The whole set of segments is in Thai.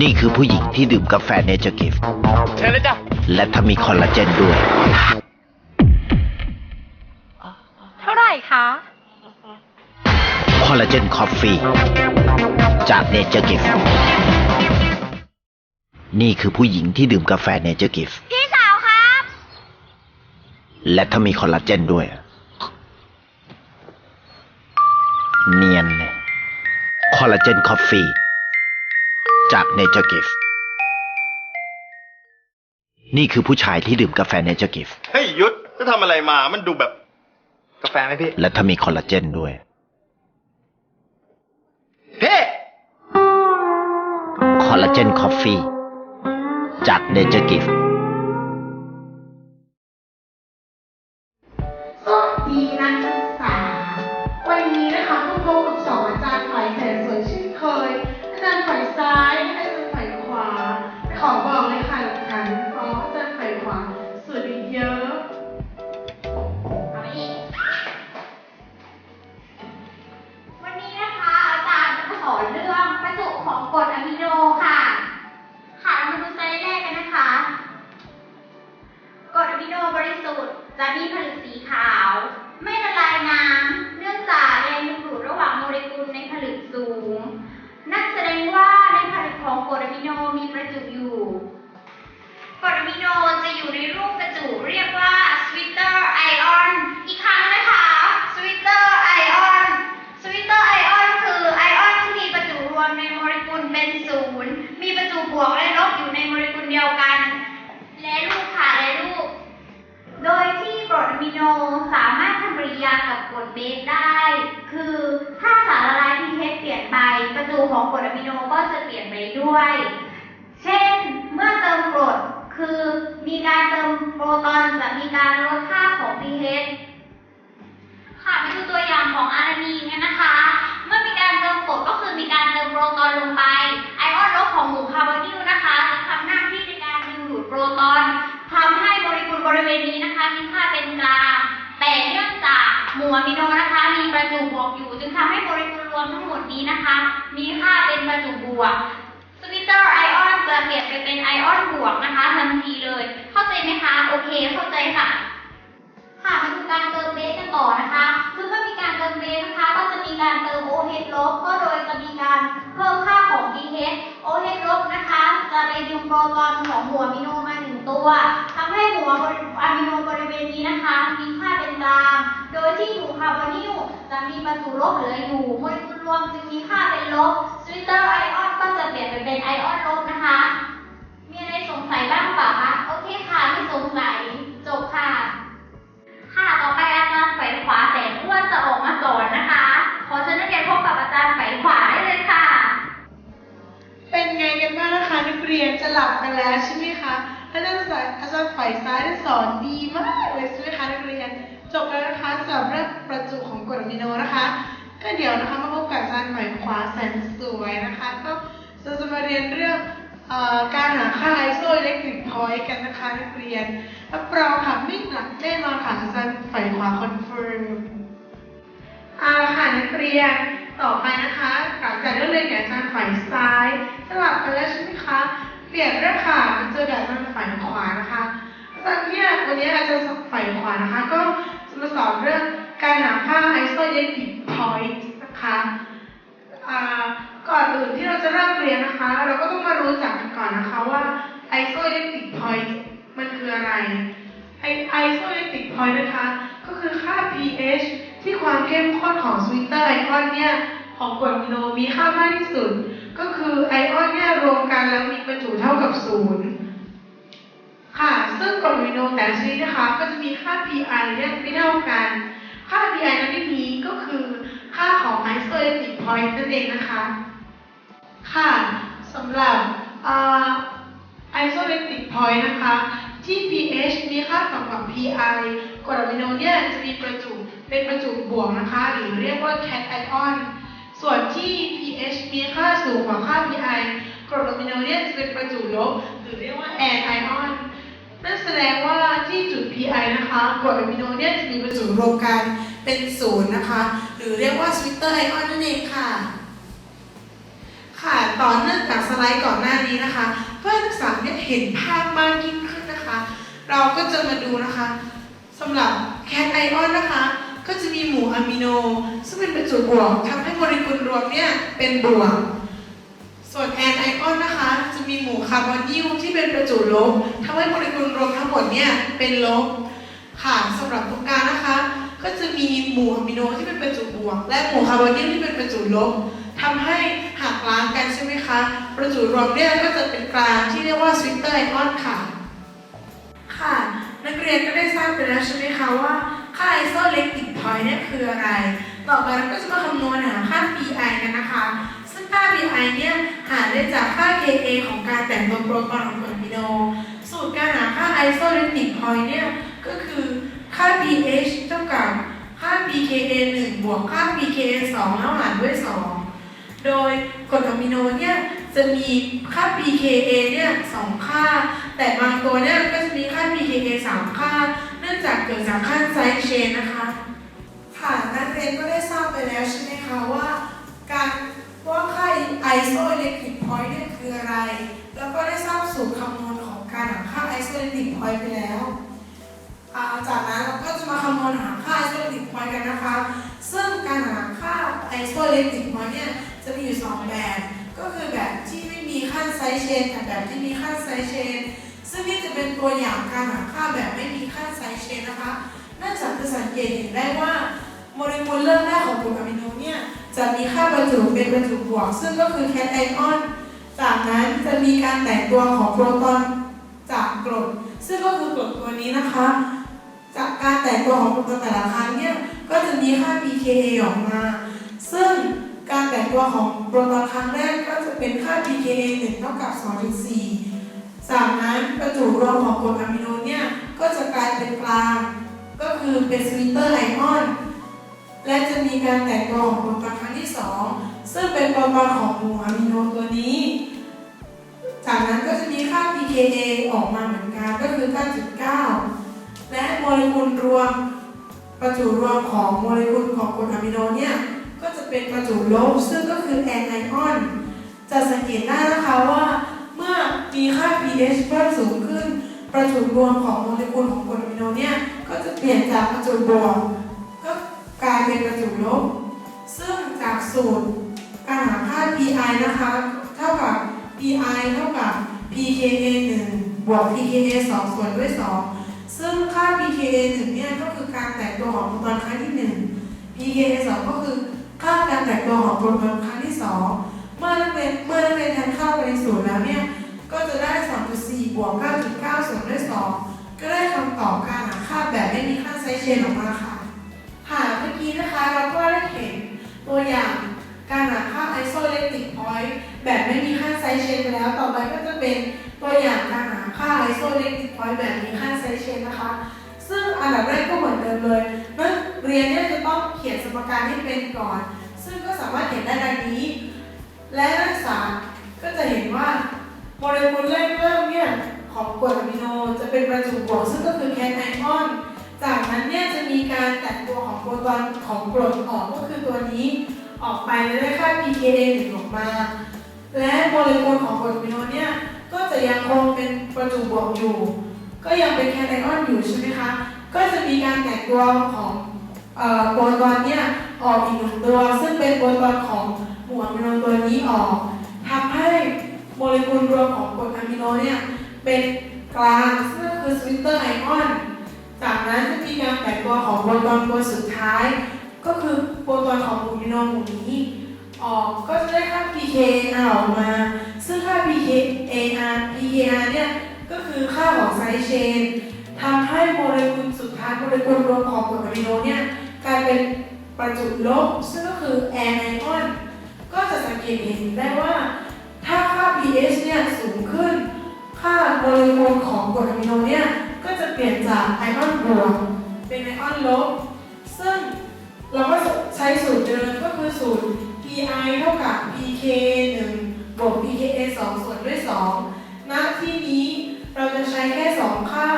นี่คือผู้หญิงที่ดื่มกาแฟเนเจอร์กิฟเชิญเลยจ้ะและถ้ามีคอลลาเจนด้วย เท่าไหร่คะคอลลาเจนคอฟฟี่จากเนเจอร์กิฟนี่คือผู้หญิงที่ดื่มกาแฟเนเจอร์กิฟพี่สาวครับ และถ้ามีคอลลาเจนด้วย เนียนเลย คอลลาเจนคอฟฟี่ จากเนเจอร์กิฟนี่คือผู้ชายที่ดื่มกาแฟเนเจอร์กิฟเฮ้ยยุทธจะทำอะไรมา มันดูแบบ กาแฟไหมพี่ และถ้ามีคอลลาเจนด้วยเพ่คอลลาเจนคอฟฟี่จากเน สูง นั่นแสดงว่าในผลึกของกรดอะมิโนมีประจุอยู่กรดอะมิโนจะอยู่ในรูปประจุเรียกว่า sweeter ion อีกครั้งนะคะ sweeter ion sweeter ion คือไอออนที่มีประจุรวมในโมเลกุลเป็นศูนย์มีประจุบวกและลบอยู่ในโมเลกุลเดียวกัน และรูปค่ะและรูปโดยที่กรดอะมิโนสามารถทำปฏิกิริยากับกรดเบสได้ คือ จุของกรดอะมิโนก็จะเปลี่ยนไปด้วย เช่น เมื่อเติมกรด คือมีการเติมโปรตอนจะมีการลดค่าของ pH ค่ะมาดูตัวอย่างของอารานีนกันนะคะ เมื่อมีการเติมกรดก็คือมีการเติมโปรตอนลงไป ไอออนลบของหมู่คาร์บอนิลนะคะจะทำหน้าที่ในการดึงดูดโปรตอนทำให้โมเลกุลบริเวณนี้นะคะมีค่าเป็นกลาง แต่เนื่องจากหมู่อะมิโนนะคะ มีประจุบวกอยู่จึงทำให้โมเลกุล รวมทั้งหมดนี้นะคะ มีค่าเป็นประจุบวกสวิตเตอร์ไอออนจะเปลี่ยนไปเป็นไอออนบวกนะคะทันทีเลย เข้าใจไหมคะ โอเค เข้าใจค่ะ ค่ะมาดูการเติมเบสกันต่อนะคะ คือเมื่อมีการเติมเบสนะคะ ก็จะมีการเติม OH ลบ ก็โดยจะมีการเพิ่มค่าของ pH OH ลบนะคะ จะไปดึงโปรตอนของหัวอะมิโนมาหนึ่งตัวทำให้หัวอะมิโนบริเวณนี้นะคะ มีค่าเป็นกลาง โดยที่หมู่คาร์บอนิล จะมีประจุลบเหลืออยู่โมเลกุลรวมจึงมีค่าเป็นลบสวิตเตอร์ไอออนก็จะเปลี่ยนไปเป็นไอออนลบนะคะ มีอะไรสงสัยบ้างเปล่าคะโอเคค่ะไม่สงสัยจบค่ะ ค่ะต่อไปอาจารย์ไฝขวาแสนอ้วนจะออกมาสอนนะคะ ขอเชิญนักเรียนพบกับอาจารย์ไฝขวาได้เลยค่ะ เป็นไงกันบ้างนะคะนักเรียนจะหลับกันแล้วใช่ไหมคะอาจารย์สายอาจารย์ฝ่ายซ้ายได้สอนดีมาก จบแล้วนะคะสำหรับประจุของกรดอะมิโนนะคะ ก็เดี๋ยวนะคะมาพบกับอาจารย์ฝ่ายขวาแสนสวยนะคะ ก็จะจะมาเรียนเรื่องอการหาค่าไอโซอิเล็กตริกพอยต์กันนะคะนักเรียนรับรองค่ะไม่หนักแน่นอนค่ะอาจารย์ฝ่ายขวาคอนเฟิร์มเอาละค่ะนักเรียนต่อไปนะคะหลังจากที่เรียนกับอาจารย์ฝ่ายซ้ายสลับกันแล้วใช่ไหมคะเปลี่ยนเรื่องค่ะมาเจอกับอาจารย์ฝ่ายขวานะคะอาจารย์เนี่ยวันนี้อาจารย์ฝ่ายขวานะคะ ก็ มาสอนเรื่องการหาค่า isoelectric point นะคะอ่าก่อนอื่นที่เราจะเริ่มเรียนนะคะ เราก็ต้องมารู้จักกันก่อนนะคะว่า isoelectric point มันคืออะไรไอไอโซเลติกพอยต์นะคะ ก็คือค่า pH ที่ความเข้มข้นของสวิตเตอร์ไอออนเนี่ยของกรดอะมิโนมีค่ามากที่สุด ก็คือไอออนเนี่ยรวมกันแล้วมีประจุเท่ากับศูนย์ ค่ะ ซึ่งกรดอะมิโนแต่ละชนิดนะคะ ก็จะมีค่า pi เนี่ยไม่เท่ากัน ค่า pi ในที่นี้ก็คือค่าของไอโซเลติกพอยต์นั่นเองนะคะ ค่ะสำหรับไอโซเลติกพอยต์นะคะ ที่ pH มีค่าต่ำกว่า pi กรดอะมิโนเนี่ยจะมีประจุเป็นประจุบวกนะคะ หรือเรียกว่า cation ส่วนที่ pH มีค่าสูงกว่าค่า pi กรดอะมิโนเนี่ยจะเป็นประจุลบ หรือเรียกว่า anion นั่นแสดงว่าที่จุด pi นะคะกรดอะมิโนเนี่ยจะมีประจุรวมกันเป็นศูนย์นะคะ หรือเรียกว่า sweeter ion นั่นเองค่ะ ค่ะต่อเนื่องจากสไลด์ก่อนหน้านี้นะคะ เพื่อนักศึกษาเนี่ยเห็นภาพมากยิ่งขึ้นนะคะ เราก็จะมาดูนะคะสำหรับแคทไอออนนะคะ ก็จะมีหมู่อะมิโน ซึ่งเป็นประจุบวกทำให้โมเลกุลรวมเนี่ยเป็นบวกส่วนแอนไอออนนะคะ จะมีหมู่คาร์บอนิลที่เป็นประจุลบำให้โมเลกุลรวมทั้งหมดเนี่ยเป็นลบค่ะสำหรับตรงกลางนะคะ ก็จะมีหมู่อะมิโนที่เป็นประจุบวก และหมู่คาร์บอนิลที่เป็นประจุลบทำให้หักล้างกันใช่ไหมคะ ประจุรวมเนี่ยก็จะเป็นกลางที่เรียกว่าสวิตเตอร์ไอออนค่ะ ค่ะ นักเรียนก็ได้ทราบไปแล้วใช่ไหมคะว่าค่าไอโซเล็กติกพอยเนี่ยคืออะไร ต่อไปเราก็จะมาคำนวณหาค่า pi กันนะคะ ซึ่งค่า pi เนี่ยหาได้จากค่า ka ของการแต่งตัวโปรตอนของกรดอะมิโน สูตรการหาค่าไอโซเลติกพอยต์เนี่ยก็คือค่า pH เท่ากับค่า pKa 1บวกค่า pKa 2แล้วหารด้วย 2 โดยกรดอะมิโนเนี่ยจะมีค่า pKa เนี่ยสองค่า แต่บางตัวเนี่ยก็จะมีค่า pKa สามค่า เนื่องจากเกิดจากขั้นไซด์เชนนะคะ ค่ะนักเรียนก็ได้ทราบไปแล้วใช่ไหมคะว่าการว่าค่า isoelectric point เนี่ยคืออะไร แล้วก็ได้ทราบสูตรคำนวณ องการหาค่า isoelectric point ไปแล้วจากนั้นเราก็จะมาคำนวณหาค่า isoelectric point กันนะคะ ซึ่งการหาค่า isoelectric point เนี่ยจะมีอยู่สองแบบ ก็คือแบบที่ไม่มีขั้นไซด์เชนกับแบบที่มีขั้นไซด์เชน ซึ่งนี่จะเป็นตัวอย่างการหาค่าแบบไม่มีขั้นไซด์เชนนะคะนื่องจากจะสังเกตเห็นได้ว่าโมเลกุลเริ่มแรกของกรดอะมิโนเนี่ยจะมีค่าประจุเป็นประจุบวก ซึ่งก็คือแคทไอออน จากนั้นจะมีการแตกตัวของโปรตอน กรดซึ่งก็คือกรดตัวนี้นะคะ จากการแตกตัวของโปรตอนแต่ละครั้งเนี่ยก็จะมีค่า pKa ออกมา ซึ่งการแตกตัวของโปรตอนครั้งแรกก็จะเป็นค่า pKa 1เท่ากับ 2.4 จากนั้นประจุรวมของกรดอะมิโนเนี่ยก็จะกลายเป็นกลาง ก็คือเป็นสวิตเตอร์ไอออน และจะมีการแตกตัวของโปรตอนครั้งที่ 2 ซึ่งเป็นโปรตอนของหมู่อะมิโนตัวนี้ จากนั้นก็จะมีค่า pKa ออกมาเหมือนกันก็คือ 9.9 และโมเลกุลรวมประจุรวมของโมเลกุลของกรดอะมิโนเนี่ยก็จะเป็นประจุลบซึ่งก็คือแอนไอออน จะสังเกตได้นะคะว่าเมื่อมีค่า pH เพิ่มสูงขึ้น ประจุรวมของโมเลกุลของกรดอะมิโนเนี่ยก็จะเปลี่ยนจากประจุบวกก็กลายเป็นประจุลบ ซึ่งจากสูตรการหาค่า pi นะคะ เท่ากับ pi เท่ากับ pKa 1บวก pKa 2ส่วนด้วย 2 ซึ่งค่า pKa 1เนี่ยก็คือการแตกตัวของโปรตอนครั้งที่ 1 pKa 2ก็คือค่าการแตกตัวของโปรตอนครั้งที่ 2 เมื่อนักเรียนเมื่อนักเรียนแทนเข้าไปในสูตรแล้วเนี่ยก็จะได้ 2.4 บวก 9.9 ส่วนด้วย 2 ก็ได้คำตอบการหาค่าแบบไม่มีค่าไซเชนออกมาค่ะ ค่ะเมื่อกี้นะคะเราก็ได้เห็นตัวอย่าง การหาค่า isoelectric point แบบไม่มีค่าไซเชนไปแล้ว ต่อไปก็จะเป็นตัวอย่างการหาค่า isoelectric point แบบมีค่าไซเชนนะคะ ซึ่งอันดับแรกก็เหมือนเดิมเลยนักเรียนเนี่ยจะต้องเขียนสมการให้เป็นก่อน ซึ่งก็สามารถเขียนได้ดังนี้ และนักศึกษาก็จะเห็นว่าโมเลกุลแรกเริ่มเนี่ยของกรดอะมิโนจะเป็นประจุบวกซึ่งก็คือแคทไอออน จากนั้นเนี่ยจะมีการแตกตัวของโปรตอนของกรดออกก็คือตัวนี้ ออกไปและได้ค่า pKa หนึ่งออกมา และโมเลกุลของกรดอะมิโนเนี่ยก็จะยังคงเป็นประจุบวกอยู่ ก็ยังเป็นแคทไอออนอยู่ใช่ไหมคะ ก็จะมีการแตกตัวของอ่อโปรตอนเนี่ยออกอีกหนึ่งตัว ซึ่งเป็นโปรตอนของหมู่อะมิโนตัวนี้ออกทำให้โมเลกุลรวมของกรดอะมิโนเนี่ยเป็นกลางซึ่งก็คือสวิตเตอร์ไอออน จากนั้นจะมีการแตกตัวของโปรตอนตัวสุดท้าย ก็คือโปรตอนของหมู่มิโนหมู่นี้ออกก็จะได้ค่า pKa ออกมา ซึ่งค่า pKa pKa เนี่ยก็คือค่าของไซด์เชนทำให้โมเลกุลสุดท้ายโมเลกุลรวมของกรดอะมิโนเนี่ยกลายเป็นประจุลบ ซึ่งก็คือแอนไอออนก็จะสังเกตเห็นได้ว่าถ้าค่า pH เนี่ยสูงขึ้น ค่าโมเลกุลของกรดอะมิโนเนี่ยก็จะเปลี่ยนจากไอออนบวกเป็นไอออนลบ ซึ่ง เราก็ใช้สูตรเดิมก็คือสูตร pi เท่ากับ pk 1บวก pka 2ส่วนด้วย2ณที่นี้เราจะใช้แค่ 2 ค่า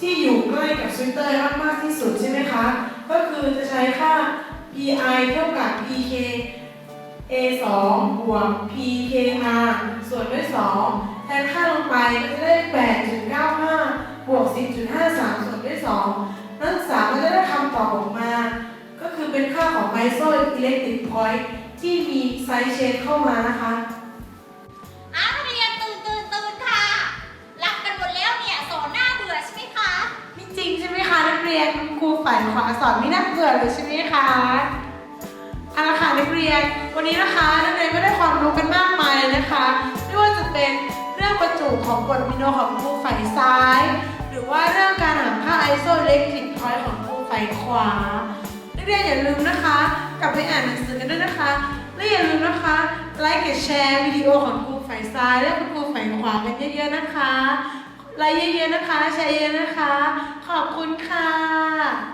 ที่อยู่ใกล้กับสวิตเตอร์มากที่สุดใช่ไหมคะ ก็คือจะใช้ค่า pi เท่ากับ pk a 2บวก pkr ส่วนด้วย 2 แทนค่าลงไปก็จะได้ 8.95 บวก 10.53 ส่วนด้วย 2 นักศึกษาก็จะได้คำตอบออกมา โซอิเล็กตริกพอยต์ที่มีไซด์เชนเข้ามานะคะอ้าวนักเรียนตื่นตื่นตื่นค่ะ หลับกันหมดแล้วเนี่ยสอนหน้าเบื่อใช่ไหมคะไม่จริงใช่ไหมคะนักเรียนคุณครูฝ่ายขวาสอนไม่น่าเบื่อเลยใช่ไหมคะเอาละค่ะนักเรียน วันนี้นะคะนักเรียนก็ได้ความรู้กันมากมายเลยนะคะไม่ว่าจะเป็นเรื่องประจุของกรดอะมิโนของครูฝ่ายซ้าย หรือว่าเรื่องการหาค่าไอโซอิเล็กตริกพอยต์ของครูฝ่ายขวานัก เรียนอย่าลืมนะคะ กลับไปอ่านหนังสือกันด้วยนะคะ และอย่าลืมนะคะ ไลค์กับแชร์วิดีโอของครูฝ่ายซ้ายและคุณครูฝ่ายขวากันเยอะๆนะคะ ไลค์เยอะๆนะคะ แชร์เยอะๆนะคะ ขอบคุณค่ะ